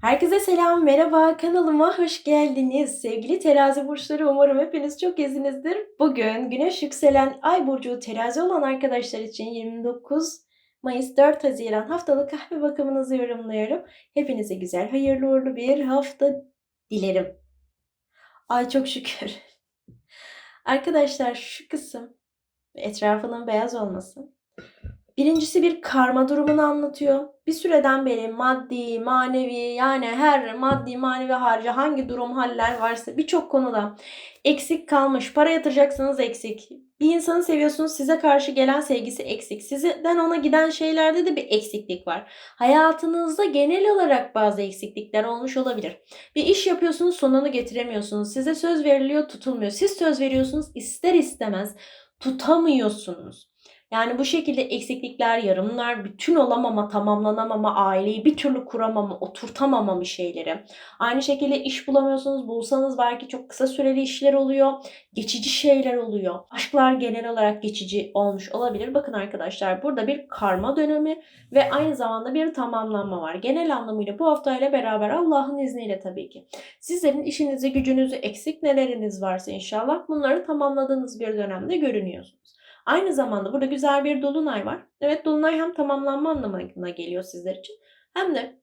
Herkese selam, merhaba. Kanalıma hoş geldiniz. Sevgili terazi burçları umarım hepiniz çok iyisinizdir. Bugün güneş yükselen ay burcu terazi olan arkadaşlar için 29 Mayıs 4 Haziran haftalık kahve bakımınızı yorumluyorum. Hepinize güzel, hayırlı uğurlu bir hafta dilerim. Ay çok şükür. Arkadaşlar şu kısım etrafının beyaz olması Birincisi bir karma durumunu anlatıyor. Bir süreden beri maddi, manevi yani her maddi, manevi harcı hangi durum, haller varsa birçok konuda eksik kalmış. Para yatıracaksınız eksik. Bir insanı seviyorsunuz size karşı gelen sevgisi eksik. Sizden ona giden şeylerde de bir eksiklik var. Hayatınızda genel olarak bazı eksiklikler olmuş olabilir. Bir iş yapıyorsunuz sonunu getiremiyorsunuz. Size söz veriliyor tutulmuyor. Siz söz veriyorsunuz ister istemez tutamıyorsunuz. Yani bu şekilde eksiklikler, yarımlar, bütün olamama, tamamlanamama, aileyi bir türlü kuramama, oturtamama bir şeyleri. Aynı şekilde iş bulamıyorsunuz. Bulsanız belki çok kısa süreli işler oluyor. Geçici şeyler oluyor. Aşklar genel olarak geçici olmuş olabilir. Bakın arkadaşlar burada bir karma dönemi ve aynı zamanda bir tamamlanma var. Genel anlamıyla bu haftayla beraber Allah'ın izniyle tabii ki. Sizlerin işinizi, gücünüzü, eksik neleriniz varsa inşallah bunları tamamladığınız bir dönemde görünüyorsunuz. Aynı zamanda burada güzel bir dolunay var. Evet dolunay hem tamamlanma anlamına geliyor sizler için hem de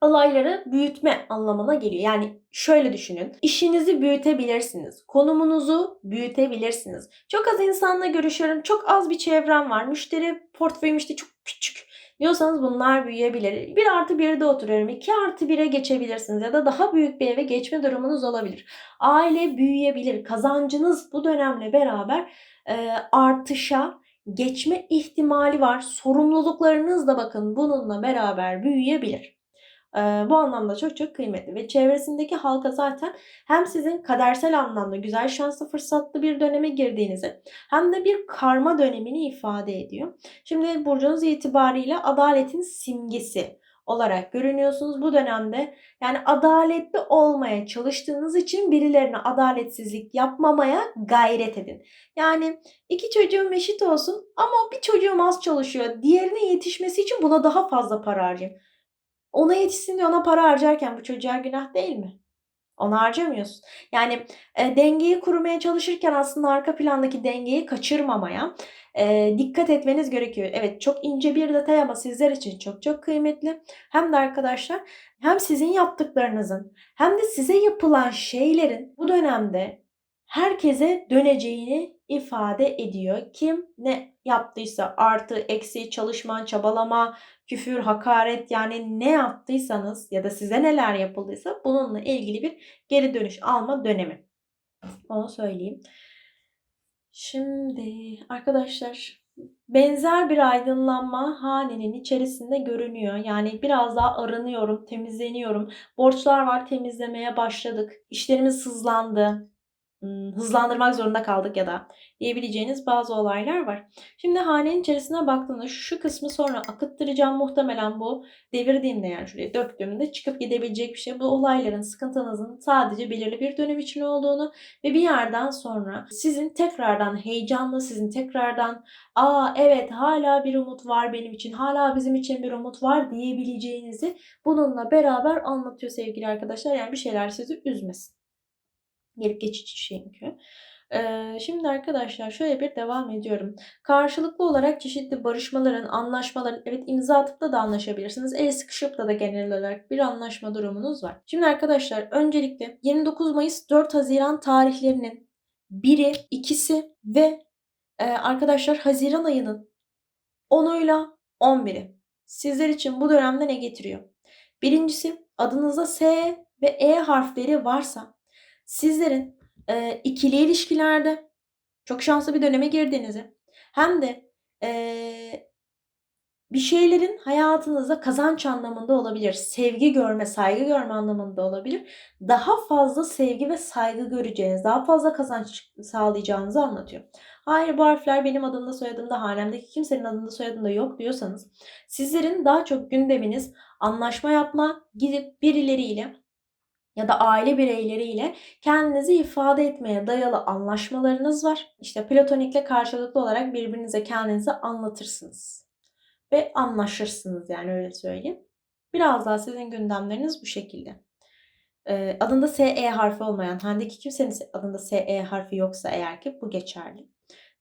olayları büyütme anlamına geliyor. Yani şöyle düşünün. İşinizi büyütebilirsiniz. Konumunuzu büyütebilirsiniz. Çok az insanla görüşüyorum. Çok az bir çevrem var. Müşteri portföyüm işte çok küçük diyorsanız bunlar büyüyebilir. 1 artı 1'de oturuyorum. 2 artı 1'e geçebilirsiniz ya da daha büyük bir eve geçme durumunuz olabilir. Aile büyüyebilir. Kazancınız bu dönemle beraber e, artışa geçme ihtimali var. Sorumluluklarınız da bakın bununla beraber büyüyebilir. E, bu anlamda çok çok kıymetli ve çevresindeki halka zaten hem sizin kadersel anlamda güzel şanslı fırsatlı bir döneme girdiğinizi hem de bir karma dönemini ifade ediyor. Şimdi burcunuz itibariyle adaletin simgesi olarak görünüyorsunuz bu dönemde. Yani adaletli olmaya çalıştığınız için birilerine adaletsizlik yapmamaya gayret edin. Yani iki çocuğum eşit olsun ama bir çocuğum az çalışıyor. Diğerine yetişmesi için buna daha fazla para harcayayım. Ona yetişsin diye ona para harcarken bu çocuğa günah değil mi? Onu harcamıyorsun. Yani e, dengeyi kurmaya çalışırken aslında arka plandaki dengeyi kaçırmamaya e, dikkat etmeniz gerekiyor. Evet çok ince bir detay ama sizler için çok çok kıymetli. Hem de arkadaşlar hem sizin yaptıklarınızın hem de size yapılan şeylerin bu dönemde herkese döneceğini ifade ediyor. Kim ne yaptıysa artı, eksi, çalışma, çabalama, küfür, hakaret yani ne yaptıysanız ya da size neler yapıldıysa bununla ilgili bir geri dönüş alma dönemi. Onu söyleyeyim. Şimdi arkadaşlar benzer bir aydınlanma hanenin içerisinde görünüyor. Yani biraz daha arınıyorum, temizleniyorum. Borçlar var, temizlemeye başladık. İşlerimiz hızlandı hızlandırmak zorunda kaldık ya da diyebileceğiniz bazı olaylar var. Şimdi hanenin içerisine baktığımda şu kısmı sonra akıttıracağım muhtemelen bu devirdiğimde yani şuraya döktüğümde çıkıp gidebilecek bir şey. Bu olayların sıkıntınızın sadece belirli bir dönem için olduğunu ve bir yerden sonra sizin tekrardan heyecanlı, sizin tekrardan aa evet hala bir umut var benim için, hala bizim için bir umut var diyebileceğinizi bununla beraber anlatıyor sevgili arkadaşlar. Yani bir şeyler sizi üzmesin. Gelip geçici çünkü. Ee, şimdi arkadaşlar şöyle bir devam ediyorum. Karşılıklı olarak çeşitli barışmaların, anlaşmaların, evet imza atıp da da anlaşabilirsiniz. El sıkışıp da da genel olarak bir anlaşma durumunuz var. Şimdi arkadaşlar öncelikle 29 Mayıs 4 Haziran tarihlerinin biri, ikisi ve e, arkadaşlar Haziran ayının 10'uyla 11'i. Sizler için bu dönemde ne getiriyor? Birincisi adınızda S ve E harfleri varsa sizlerin e, ikili ilişkilerde çok şanslı bir döneme girdiğinizi hem de e, bir şeylerin hayatınızda kazanç anlamında olabilir. Sevgi görme, saygı görme anlamında olabilir. Daha fazla sevgi ve saygı göreceğiniz, daha fazla kazanç sağlayacağınızı anlatıyor. Hayır bu harfler benim adımda soyadımda, hanemdeki kimsenin adında soyadında yok diyorsanız sizlerin daha çok gündeminiz anlaşma yapma, gidip birileriyle ya da aile bireyleriyle kendinizi ifade etmeye dayalı anlaşmalarınız var. İşte platonikle karşılıklı olarak birbirinize kendinizi anlatırsınız. Ve anlaşırsınız yani öyle söyleyeyim. Biraz daha sizin gündemleriniz bu şekilde. Eee, adında SE harfi olmayan, hanedeki kimsenin se adında SE harfi yoksa eğer ki bu geçerli.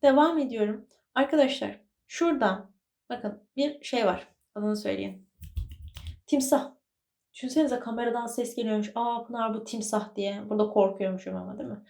Devam ediyorum. Arkadaşlar şurada bakın bir şey var. Adını söyleyeyim. Timsah. Düşünsenize kameradan ses geliyormuş. Aa Pınar bu timsah diye. Burada korkuyormuşum ama değil mi?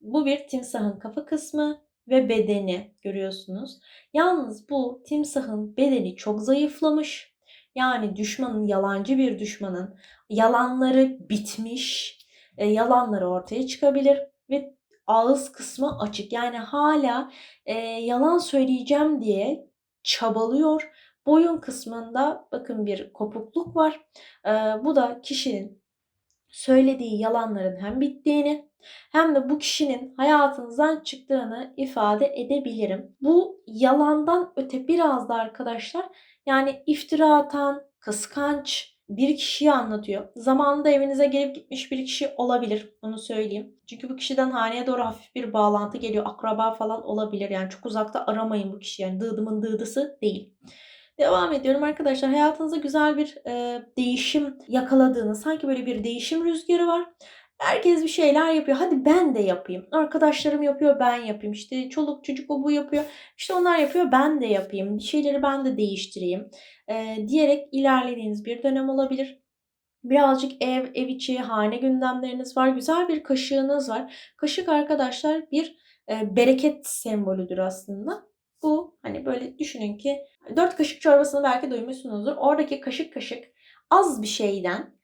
Bu bir timsahın kafa kısmı ve bedeni görüyorsunuz. Yalnız bu timsahın bedeni çok zayıflamış. Yani düşmanın, yalancı bir düşmanın yalanları bitmiş, e, yalanları ortaya çıkabilir ve ağız kısmı açık. Yani hala e, yalan söyleyeceğim diye çabalıyor. Boyun kısmında bakın bir kopukluk var. E, bu da kişinin söylediği yalanların hem bittiğini hem de bu kişinin hayatınızdan çıktığını ifade edebilirim. Bu yalandan öte biraz da arkadaşlar yani iftira atan, kıskanç bir kişiyi anlatıyor. Zamanında evinize gelip gitmiş bir kişi olabilir. Onu söyleyeyim. Çünkü bu kişiden haneye doğru hafif bir bağlantı geliyor. Akraba falan olabilir. Yani çok uzakta aramayın bu kişiyi. Yani dıdımın dıdısı değil. Devam ediyorum arkadaşlar. Hayatınızda güzel bir e, değişim yakaladığınız, sanki böyle bir değişim rüzgarı var. Herkes bir şeyler yapıyor. Hadi ben de yapayım. Arkadaşlarım yapıyor, ben yapayım. İşte çoluk çocuk o bu yapıyor. İşte onlar yapıyor, ben de yapayım. Bir şeyleri ben de değiştireyim. E, diyerek ilerlediğiniz bir dönem olabilir. Birazcık ev, ev içi, hane gündemleriniz var. Güzel bir kaşığınız var. Kaşık arkadaşlar bir e, bereket sembolüdür aslında. Bu hani böyle düşünün ki 4 kaşık çorbasını belki duymuşsunuzdur. Oradaki kaşık kaşık az bir şeyden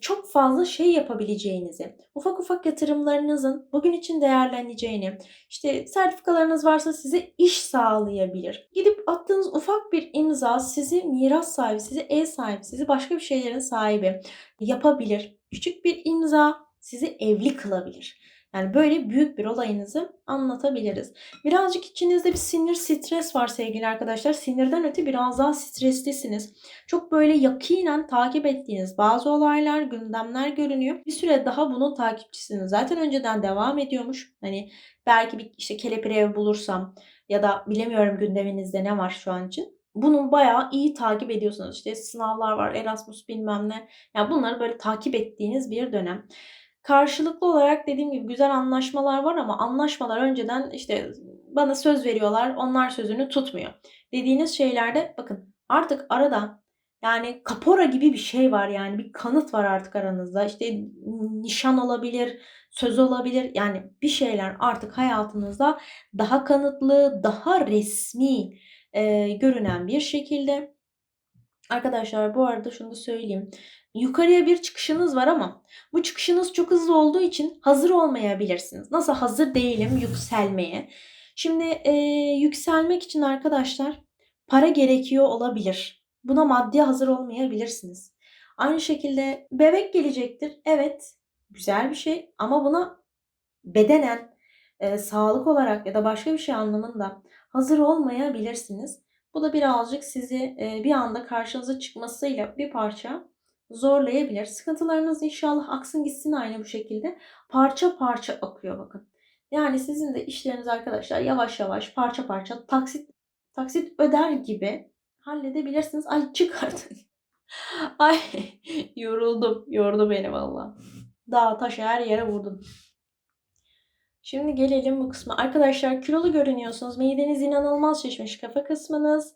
çok fazla şey yapabileceğinizi, ufak ufak yatırımlarınızın bugün için değerleneceğini, işte sertifikalarınız varsa size iş sağlayabilir. Gidip attığınız ufak bir imza sizi miras sahibi, sizi ev sahibi, sizi başka bir şeylerin sahibi yapabilir. Küçük bir imza sizi evli kılabilir. Yani böyle büyük bir olayınızı anlatabiliriz. Birazcık içinizde bir sinir, stres var sevgili arkadaşlar. Sinirden öte biraz daha streslisiniz. Çok böyle yakinen takip ettiğiniz bazı olaylar, gündemler görünüyor. Bir süre daha bunun takipçisiniz. Zaten önceden devam ediyormuş. Hani belki bir işte kelepir ev bulursam ya da bilemiyorum gündeminizde ne var şu an için bunun bayağı iyi takip ediyorsunuz. İşte sınavlar var, Erasmus bilmem ne. Yani bunları böyle takip ettiğiniz bir dönem. Karşılıklı olarak dediğim gibi güzel anlaşmalar var ama anlaşmalar önceden işte bana söz veriyorlar, onlar sözünü tutmuyor. Dediğiniz şeylerde bakın artık arada yani kapora gibi bir şey var yani bir kanıt var artık aranızda. İşte nişan olabilir, söz olabilir. Yani bir şeyler artık hayatınızda daha kanıtlı, daha resmi e, görünen bir şekilde. Arkadaşlar bu arada şunu da söyleyeyim. Yukarıya bir çıkışınız var ama bu çıkışınız çok hızlı olduğu için hazır olmayabilirsiniz. Nasıl hazır değilim yükselmeye? Şimdi e, yükselmek için arkadaşlar para gerekiyor olabilir. Buna maddi hazır olmayabilirsiniz. Aynı şekilde bebek gelecektir. Evet güzel bir şey ama buna bedenen, e, sağlık olarak ya da başka bir şey anlamında hazır olmayabilirsiniz. Bu da birazcık sizi e, bir anda karşınıza çıkmasıyla bir parça zorlayabilir. Sıkıntılarınız inşallah aksın gitsin aynı bu şekilde. Parça parça akıyor bakın. Yani sizin de işleriniz arkadaşlar yavaş yavaş parça parça taksit taksit öder gibi halledebilirsiniz. Ay çık artık. Ay yoruldum. Yordu beni valla. Dağ taş her yere vurdum. Şimdi gelelim bu kısma. Arkadaşlar kilolu görünüyorsunuz. Mideniz inanılmaz şişmiş. Kafa kısmınız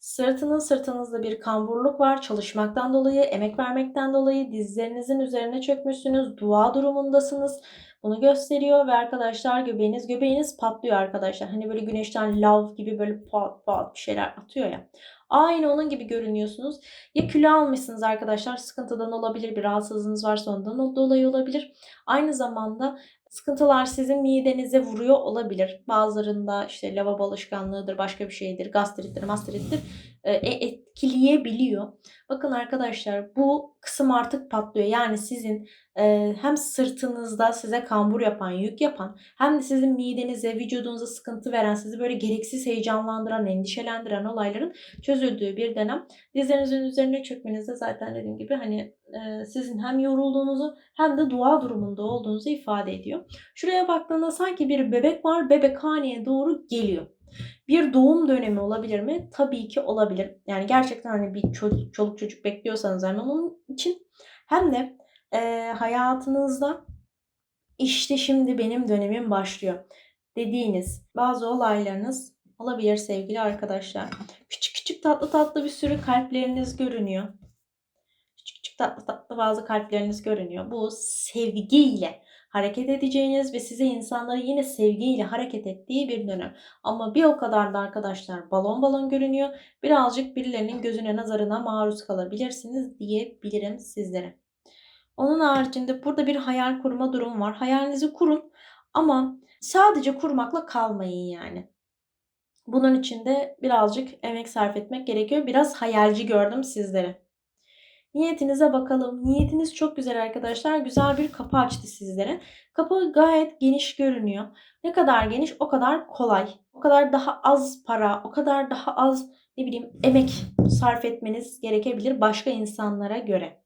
Sırtının sırtınızda bir kamburluk var. Çalışmaktan dolayı, emek vermekten dolayı dizlerinizin üzerine çökmüşsünüz. Dua durumundasınız. Bunu gösteriyor ve arkadaşlar göbeğiniz göbeğiniz patlıyor arkadaşlar. Hani böyle güneşten lav gibi böyle pat pat bir şeyler atıyor ya. Aynı onun gibi görünüyorsunuz. Ya kilo almışsınız arkadaşlar sıkıntıdan olabilir. Bir rahatsızlığınız varsa ondan dolayı olabilir. Aynı zamanda Sıkıntılar sizin midenize vuruyor olabilir. Bazılarında işte lavabo alışkanlığıdır, başka bir şeydir, gastrittir, mastrittir e, etkileyebiliyor. Bakın arkadaşlar bu kısım artık patlıyor. Yani sizin e, hem sırtınızda size kambur yapan, yük yapan hem de sizin midenize, vücudunuza sıkıntı veren, sizi böyle gereksiz heyecanlandıran, endişelendiren olayların çözüldüğü bir dönem. Dizlerinizin üzerine çökmenizde zaten dediğim gibi hani e, sizin hem yorulduğunuzu hem de dua durumunda olduğunuzu ifade ediyor. Şuraya baktığında sanki bir bebek var, bebek haneye doğru geliyor. Bir doğum dönemi olabilir mi? Tabii ki olabilir. Yani gerçekten hani bir çocuk, çoluk çocuk bekliyorsanız hem onun için hem de eee, hayatınızda işte şimdi benim dönemim başlıyor dediğiniz bazı olaylarınız olabilir sevgili arkadaşlar. Küçük küçük tatlı tatlı bir sürü kalpleriniz görünüyor. Tatlı tatlı bazı kalpleriniz görünüyor. Bu sevgiyle hareket edeceğiniz ve size insanları yine sevgiyle hareket ettiği bir dönem. Ama bir o kadar da arkadaşlar balon balon görünüyor. Birazcık birilerinin gözüne nazarına maruz kalabilirsiniz diyebilirim sizlere. Onun haricinde burada bir hayal kurma durum var. Hayalinizi kurun ama sadece kurmakla kalmayın yani. Bunun için de birazcık emek sarf etmek gerekiyor. Biraz hayalci gördüm sizlere. Niyetinize bakalım. Niyetiniz çok güzel arkadaşlar. Güzel bir kapı açtı sizlere. Kapı gayet geniş görünüyor. Ne kadar geniş o kadar kolay. O kadar daha az para, o kadar daha az ne bileyim emek sarf etmeniz gerekebilir başka insanlara göre.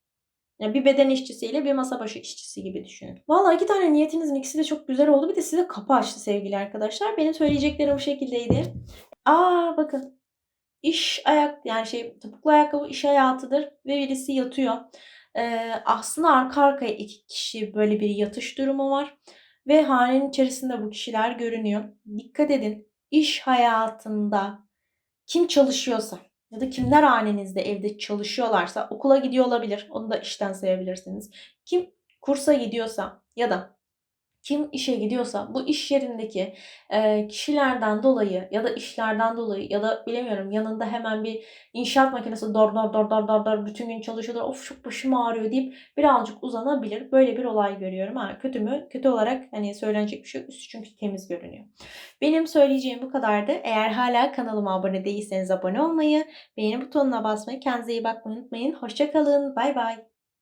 Yani bir beden işçisiyle bir masa başı işçisi gibi düşünün. Vallahi iki tane niyetinizin ikisi de çok güzel oldu. Bir de size kapı açtı sevgili arkadaşlar. Benim söyleyeceklerim bu şekildeydi. Aa bakın. İş ayak yani şey topuklu ayakkabı iş hayatıdır ve birisi yatıyor. Ee, aslında arka arkaya iki kişi böyle bir yatış durumu var. Ve hanenin içerisinde bu kişiler görünüyor. Dikkat edin. İş hayatında kim çalışıyorsa ya da kimler hanenizde evde çalışıyorlarsa okula gidiyor olabilir. Onu da işten sayabilirsiniz. Kim kursa gidiyorsa ya da kim işe gidiyorsa bu iş yerindeki e, kişilerden dolayı ya da işlerden dolayı ya da bilemiyorum yanında hemen bir inşaat makinesi dor dor dor dor dor dor bütün gün çalışıyorlar of çok başım ağrıyor deyip birazcık uzanabilir. Böyle bir olay görüyorum. Ha, kötü mü? Kötü olarak hani söylenecek bir şey yok. Üstü çünkü temiz görünüyor. Benim söyleyeceğim bu kadardı. Eğer hala kanalıma abone değilseniz abone olmayı, beğeni butonuna basmayı, kendinize iyi bakmayı unutmayın. Hoşçakalın. Bay bay.